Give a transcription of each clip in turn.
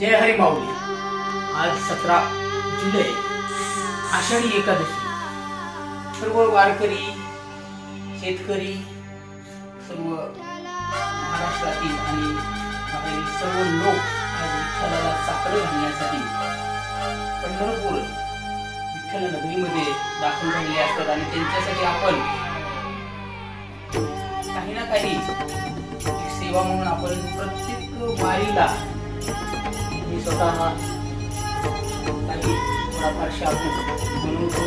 जय हरी माऊली. आज सतरा जुलै आषाढी एकादशी. सर्व वारकरी शेतकरी सर्व महाराष्ट्रातील आणि सर्व लोक आज विठ्ठलाला साखर घालण्यासाठी पंढरपूर विठ्ठल नगरीमध्ये दाखल झालेले असतात आणि त्यांच्यासाठी आपण काही ना काही सेवा म्हणून आपण प्रत्येक वारीला मी स्वतः काही थोडाफार शाबू बनवतो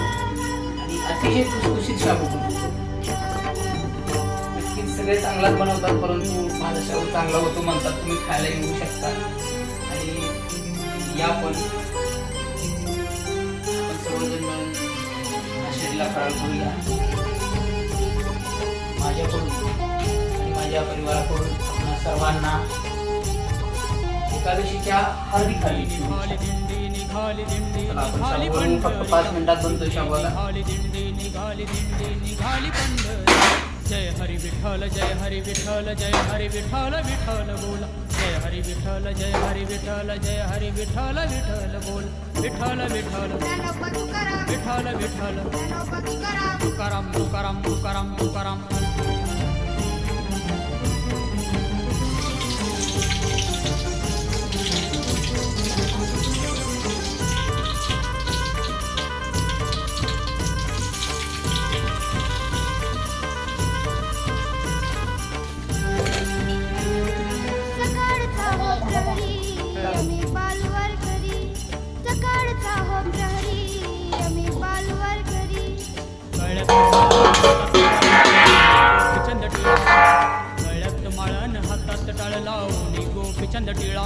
आणि अतिशय खुसखुशीत शाबू बनवतो नक्कीच सगळे चांगलाच बनवतात परंतु माझा शाबू चांगला होतो म्हणतात तुम्ही खायला येऊ शकता. आणि या पण. सर्वजण मिळून आषाढीला फराळ करूया माझ्याकडून आणि माझ्या परिवाराकडून सर्वांना एकादशीच्या हार्दिक हार्दिक फक्त पाच मिनिटात पंढर. जय हरी विठ्ठल जय हरी विठ्ठल जय हरी विठ्ठल विठ्ठल बोल. जय हरी विठ्ठल जय हरी विठ्ठल जय हरी विठ्ठल विठ्ठल बोल. विठ्ठल विठ्ठल. विठ्ठल विठ्ठल. तुकाराम तुकाराम तुकाराम तुकाराम. टाळ लावून गोपीचंद टिळा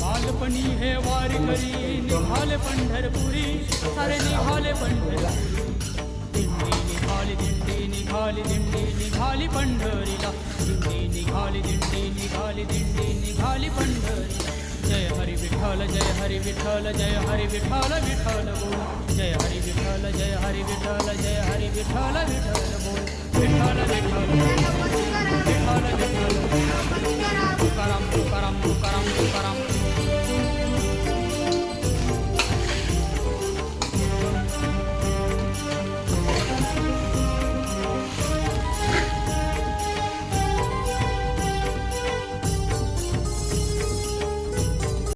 बालपणी हे वारी करी निघाले पंढरपुरी. सारे निघाले पंढरपुरी दिंडी निघाली दिंडी निघाली दिंडी निघाली पंढरीला. दिंडी निघाली दिंडी निघाली दिंडी निघाली पंढरीला. जय हरी विठ्ठल जय हरी विठ्ठल जय हरी विठ्ठल विठ्ठल बोल। जय हरी विठ्ठल जय हरी विठ्ठल जय हरी विठ्ठल विठ्ठल बोल। विठ्ठल विठ्ठल विठ्ठल विठ्ठल। तुकाराम तुकाराम तुकाराम। तुकाराम